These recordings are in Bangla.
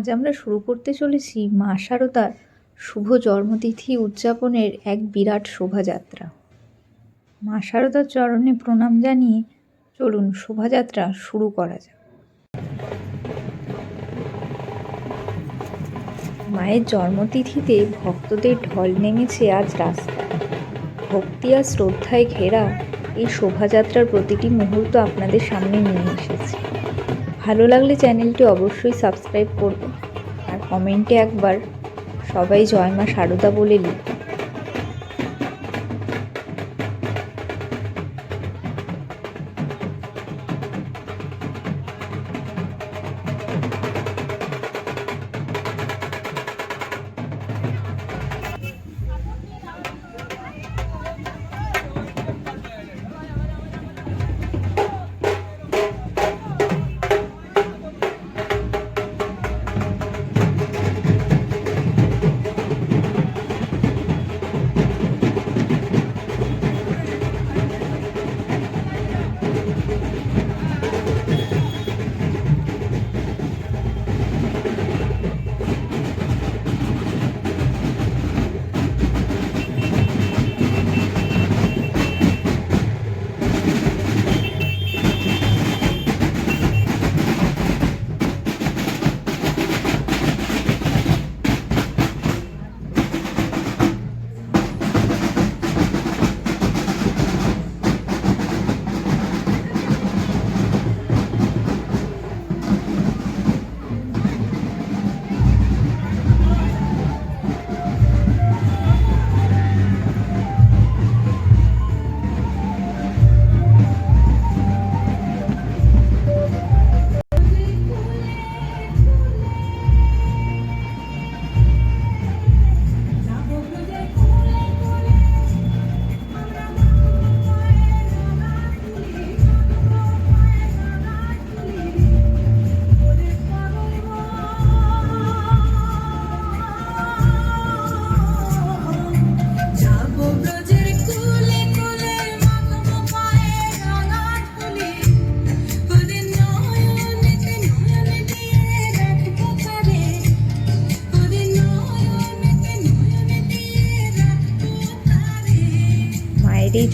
আজ আমরা শুরু করতে চলেছি মা শারদার শুভ জন্মতিথি উদযাপনের এক বিরাট শোভাযাত্রা। মা শারদার চরণে প্রণাম জানিয়ে চলুন শোভাযাত্রা শুরু করা যাক। মায়ের জন্মতিথিতে ভক্তদের ঢল নেমেছে আজ রাস্তায়। ভক্তি আর শ্রদ্ধায় ঘেরা এই শোভাযাত্রার প্রতিটি মুহূর্ত আপনাদের সামনে নিয়ে এসেছি। ভালো লাগলে চ্যানেলটি অবশ্যই সাবস্ক্রাইব করবেন কমেন্টে একবার সবাই জয় মা সারদা বলে লিখুন।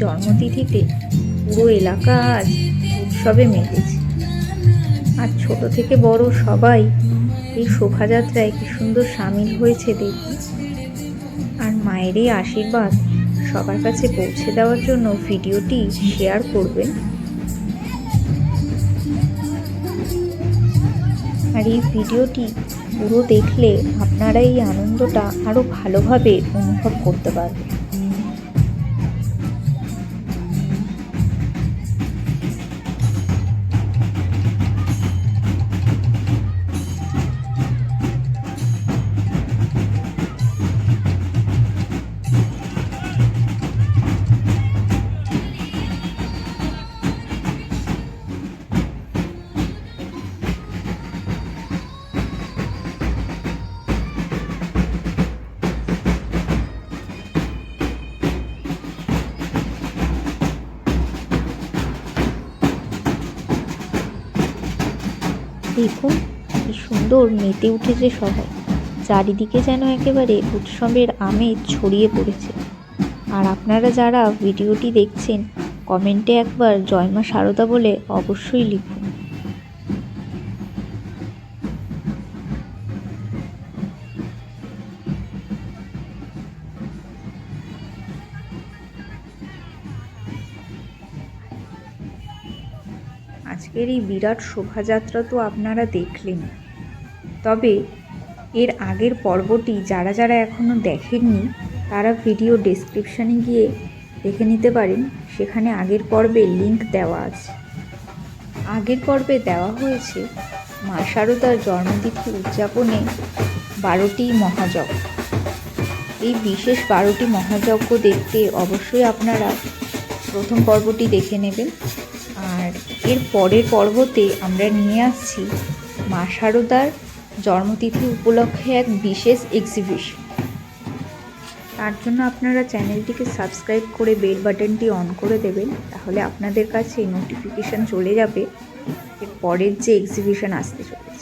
জন্মতিথিতে পুরো এলাকা আজ উৎসবে মেতেছে। আর ছোট থেকে বড় সবাই এই শোভাযাত্রায় কি সুন্দর সামিল হয়েছে দেখি। আর মায়ের এই আশীর্বাদ সবার কাছে পৌঁছে দেওয়ার জন্য ভিডিওটি শেয়ার করবেন। আর এই ভিডিওটি পুরো দেখলে আপনারা এই আনন্দটা আরও ভালোভাবে অনুভব করতে পারবেন। দেখুন কি সুন্দর মেতে উঠেছে সবাই। চারিদিকে যেন একেবারে উৎসবের আমেজ ছড়িয়ে পড়েছে। আর আপনারা যারা ভিডিওটি দেখছেন, কমেন্টে একবার জয়মা সারদা বলে অবশ্যই লিখুন। আজকের এই বিরাট শোভাযাত্রা তো আপনারা দেখলেন। তবে এর আগের পর্বটি যারা যারা এখনও দেখেননি, তারা ভিডিও ডেসক্রিপশানে গিয়ে দেখে নিতে পারেন। সেখানে আগের পর্বে লিংক দেওয়া আছে। আগের পর্বে দেওয়া হয়েছে মা শারদার জন্মতিথি উদযাপনে বারোটি মহাযজ্ঞ। এই বিশেষ বারোটি মহাযজ্ঞ দেখতে অবশ্যই আপনারা প্রথম পর্বটি দেখে নেবেন। আর এর পরের পর্বতে আমরা নিয়ে আসছি মা শারদার জন্মতিথি উপলক্ষে এক বিশেষ এক্সিবিশন তার জন্য আপনারা চ্যানেলটিকে সাবস্ক্রাইব করে বেল বাটনটি অন করে দেবেন, তাহলে আপনাদের কাছে নোটিফিকেশান চলে যাবে। এর পরের যে এক্সিবিশন আসতে চলেছে।